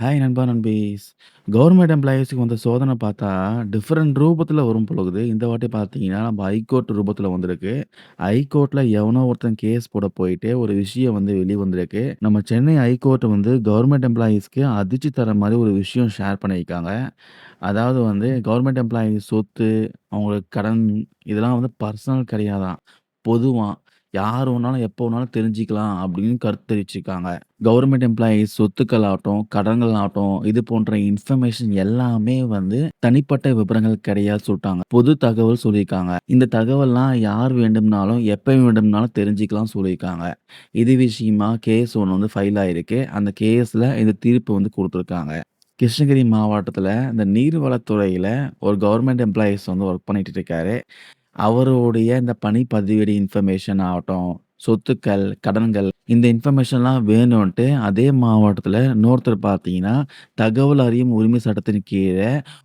Hi நண்பா நண்பீஸ். Government எம்ப்ளாயீஸ்க்கு வந்த சோதனை பார்த்தா, டிஃப்ரெண்ட் ரூபத்தில் வரும் பொழுது, இந்த வாட்டி பார்த்தீங்கன்னா, நம்ம ஹைகோர்ட் ரூபத்தில் வந்திருக்கு. ஹைகோர்ட்ல எவனோ ஒருத்தன் கேஸ் போட போயிட்டு, ஒரு விஷயம் வந்து வெளி வந்திருக்கு. நம்ம சென்னை ஹைகோர்ட் வந்து கவர்மெண்ட் எம்ப்ளாயீஸ்க்கு அதிர்ச்சி தர மாரி ஒரு விஷயம் ஷேர் பண்ணியிருக்காங்க. அதாவது வந்து கவர்மெண்ட் எம்ப்ளாயீஸ் சொத்து, அவங்களுக்கு கடன் இதெல்லாம் வந்து பர்சனல் கிடையாதாம். பொதுவாம். யார் வேணாலும், எப்போ வேணாலும் தெரிஞ்சுக்கலாம் அப்படின்னு கருத்து தெரிவிச்சிருக்காங்க. கவர்மெண்ட் எம்ப்ளாயீஸ் சொத்துக்கள் ஆகட்டும், கடன்கள் ஆகட்டும், இது போன்ற இன்ஃபர்மேஷன் எல்லாமே வந்து தனிப்பட்ட விவரங்கள் கிடையாது சொல்லிட்டாங்க பொது தகவல் சொல்லியிருக்காங்க. இந்த தகவல்லாம் யார் வேண்டும்னாலும், எப்போ வேண்டும்னாலும் தெரிஞ்சுக்கலாம் சொல்லியிருக்காங்க. இது விஷயமா கேஸ் ஒன்று வந்து ஃபைல் ஆயிருக்கு. அந்த கேஸில் இந்த தீர்ப்பு வந்து கொடுத்துருக்காங்க கிருஷ்ணகிரி மாவட்டத்தில் இந்த நீர்வளத்துறையில் ஒரு கவர்மெண்ட் எம்ப்ளாயீஸ் வந்து ஒர்க் பண்ணிட்டு இருக்காரு. அவருடைய இந்த பணி பதிவேடு இன்ஃபர்மேஷன் ஆகட்டும், சொத்துக்கள், கடன்கள் இந்த இன்ஃபர்மேஷன்லாம் வேணுன்ட்டு அதே மாவட்டத்தில் இன்னொருத்தர் பார்த்தீங்கன்னா, தகவல் அறியும் உரிமை சட்டத்தின் கீழ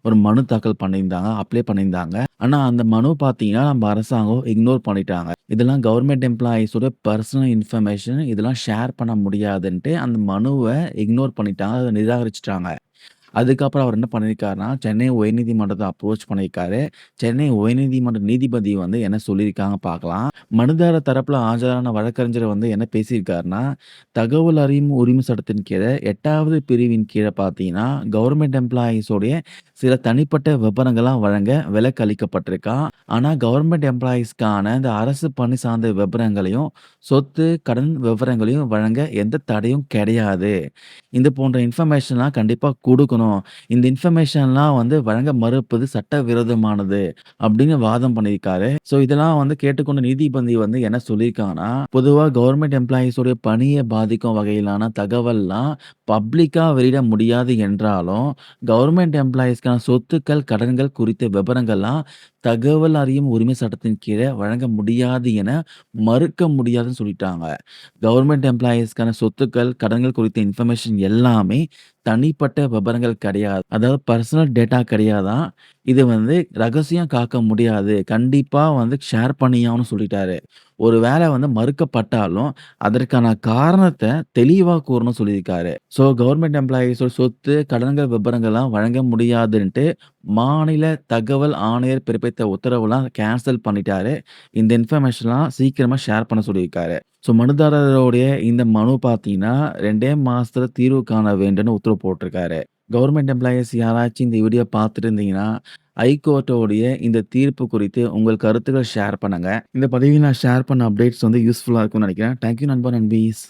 ஒரு மனு தாக்கல் பண்ணியிருந்தாங்க. அப்ளை பண்ணியிருந்தாங்க. ஆனா அந்த மனு பார்த்தீங்கன்னா, நம்ம அரசாங்கம் இக்னோர் பண்ணிட்டாங்க. இதெல்லாம் கவர்மெண்ட் எம்ப்ளாயீஸோட பர்சனல் இன்ஃபர்மேஷன் இதெல்லாம் ஷேர் பண்ண முடியாதுன்ட்டு அந்த மனுவ இக்னோர் பண்ணிட்டாங்க. அத நிராகரிச்சுட்டாங்க. அதுக்கப்புறம் அவர் என்ன பண்ணியிருக்காருன்னா, சென்னை உயர்நீதிமன்றத்தை அப்ரோச் பண்ணியிருக்காரு. சென்னை உயர்நீதிமன்ற நீதிபதி வந்து என்ன சொல்லியிருக்காங்க பார்க்கலாம். மனுதார தரப்பில் ஆஜரான வழக்கறிஞர் வந்து என்ன பேசியிருக்காருன்னா, தகவல் அறியும் உரிமை சட்டத்தின் கீழே எட்டாவது பிரிவின் கீழே பார்த்தீங்கன்னா, கவர்மெண்ட் எம்ப்ளாயீஸோடைய சில தனிப்பட்ட விபரங்கள்லாம் வழங்க விலக்கு அளிக்கப்பட்டிருக்கான் ஆனால் கவர்மெண்ட் எம்ப்ளாயீஸ்க்கான இந்த அரசு பணி சார்ந்த விபரங்களையும், சொத்து, கடன் விவரங்களையும் வழங்க எந்த தடையும் கிடையாது. இது போன்ற இன்ஃபர்மேஷன்லாம் கண்டிப்பாக கொடுக்கணும் இந்த இன்ஃபர்மேஷன்லாம் வந்து வழங்க மறுப்பது சட்டவிரோதமானது அப்படின்னு வாதம் பண்ணியிருக்காரு. ஸோ இதெல்லாம் வந்து கேட்டுக்கொண்ட நீதிபதி வந்து என்ன சொல்லியிருக்காங்கன்னா, பொதுவா கவர்மெண்ட் எம்ப்ளாயீஸ் உடைய பணிய பாதிக்கும் வகையிலான தகவல்லாம் பப்ளிக்கா வெளியிட முடியாது என்றாலும், கவர்மெண்ட் எம்ப்ளாயீஸ்க்கான சொத்துக்கள், கடன்கள் குறித்த விபரங்கள்லாம் தகவல் அறியும் உரிமை சட்டத்தின் கீழ வழங்க முடியாது என மறுக்க முடியாதுன்னு சொல்லிட்டாங்க. கவர்மெண்ட் எம்ப்ளாயீஸ்க்கான சொத்துக்கள், கடன்கள் குறித்த இன்ஃபர்மேஷன் எல்லாமே தனிப்பட்ட விபரங்கள் கிடையாது. அதாவது பர்சனல் டேட்டா கிடையாதாம். இது வந்து ரகசியம் காக்க முடியாது. கண்டிப்பா வந்து ஷேர் பண்ணியாகணும்னு சொல்லிட்டாரு. ஒரு வேலை வந்து மறுக்கப்பட்டாலும், அதற்கான காரணத்த தெளிவா கூறணும்னு சொல்லியிருக்காரு. ஸோ கவர்மெண்ட் எம்ப்ளாயீஸோட சொத்து, கடன்கள் விபரங்கள்லாம் வழங்க முடியாதுன்ட்டு மாநில தகவல் ஆணையர் பிறப்பித்த உத்தரவுலாம் கேன்சல் பண்ணிட்டாரு. இந்த இன்ஃபர்மேஷன்லாம் சீக்கிரமா ஷேர் பண்ண சொல்லியிருக்காரு. ஸோ மனுதாரருடைய இந்த மனு பார்த்தீங்கன்னா, 2டே மாசத்துல தீர்வு காண வேண்டும்னு உத்தரவு போட்டிருக்காரு. கவர்மெண்ட் எம்ப்ளாயீஸ் யாராச்சும் இந்த வீடியோ பார்த்துட்டு இருந்தீங்கன்னா, ஹைகோர்ட்டோடைய இந்த தீர்ப்பு குறித்து உங்கள் கருத்துக்கள் ஷேர் பண்ணுங்க. இந்த பதிவில் நான் ஷேர் பண்ண அப்டேட்ஸ் வந்து யூஸ்ஃபுல்லா இருக்கும்னு நினைக்கிறேன். தேங்க் யூ நண்பா, நண்பீஸ்.